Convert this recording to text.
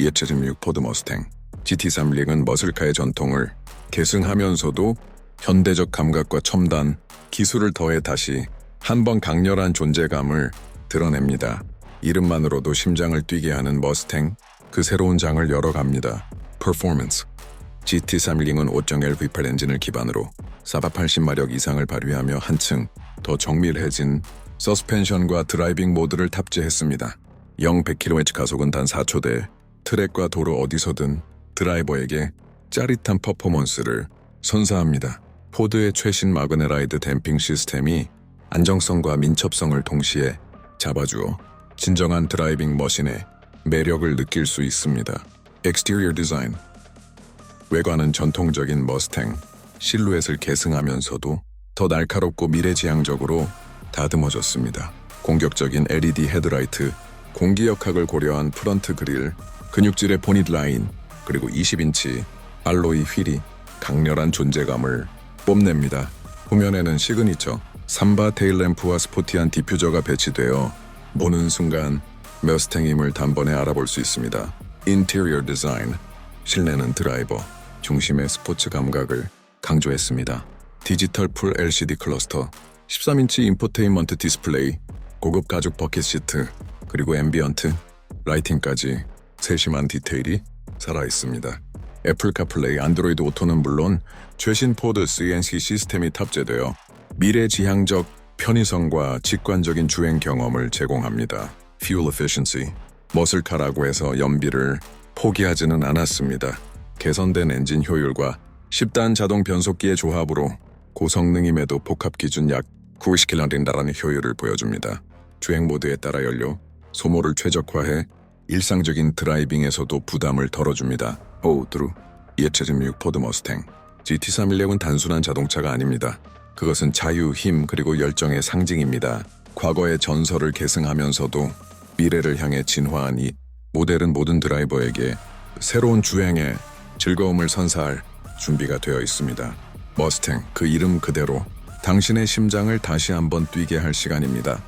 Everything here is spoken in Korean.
EH76 포드 머스탱 GT3링은 머슬카의 전통을 계승하면서도 현대적 감각과 첨단 기술을 더해 다시 한 번 강렬한 존재감을 드러냅니다. 이름만으로도 심장을 뛰게 하는 머스탱 그 새로운 장을 열어갑니다. Performance GT310은 5.1 V8 엔진을 기반으로 480마력 이상을 발휘하며 한층 더 정밀해진 서스펜션과 드라이빙 모드를 탑재했습니다. 0 100km 가속은 단 4초대 트랙과 도로 어디서든 드라이버에게 짜릿한 퍼포먼스를 선사합니다. 포드의 최신 마그네라이드 댐핑 시스템이 안정성과 민첩성을 동시에 잡아주어 진정한 드라이빙 머신의 매력을 느낄 수 있습니다. Exterior Design 외관은 전통적인 머스탱 실루엣을 계승하면서도 더 날카롭고 미래지향적으로 다듬어졌습니다. 공격적인 LED 헤드라이트, 공기 역학을 고려한 프런트 그릴, 근육질의 보닛 라인, 그리고 20인치 알로이 휠이 강렬한 존재감을 뽐냅니다. 후면에는 시그니처 삼바 테일램프와 스포티한 디퓨저가 배치되어 보는 순간 머스탱임을 단번에 알아볼 수 있습니다. 인테리어 디자인 실내는 드라이버 중심의 스포츠 감각을 강조했습니다. 디지털 풀 LCD 클러스터 13인치 인포테인먼트 디스플레이 고급 가죽 버킷 시트 그리고 앰비언트 라이팅까지 세심한 디테일이 살아 있습니다. 애플 카플레이 안드로이드 오토는 물론 최신 포드 CNC 시스템이 탑재되어 미래지향적 편의성과 직관적인 주행 경험을 제공합니다. Fuel efficiency 머슬카라고 해서 연비를 포기하지는 않았습니다. 개선된 엔진 효율과 10단 자동 변속기의 조합으로 고성능임에도 복합 기준 약 90km라는 효율을 보여줍니다. 주행 모드에 따라 연료, 소모를 최적화해 일상적인 드라이빙에서도 부담을 덜어줍니다. 오드루 EH76 포드 머스탱 GT316은 단순한 자동차가 아닙니다. 그것은 자유, 힘 그리고 열정의 상징입니다. 과거의 전설을 계승하면서도 미래를 향해 진화한 이 모델은 모든 드라이버에게 새로운 주행의 즐거움을 선사할 준비가 되어 있습니다. 머스탱 그 이름 그대로 당신의 심장을 다시 한번 뛰게 할 시간입니다.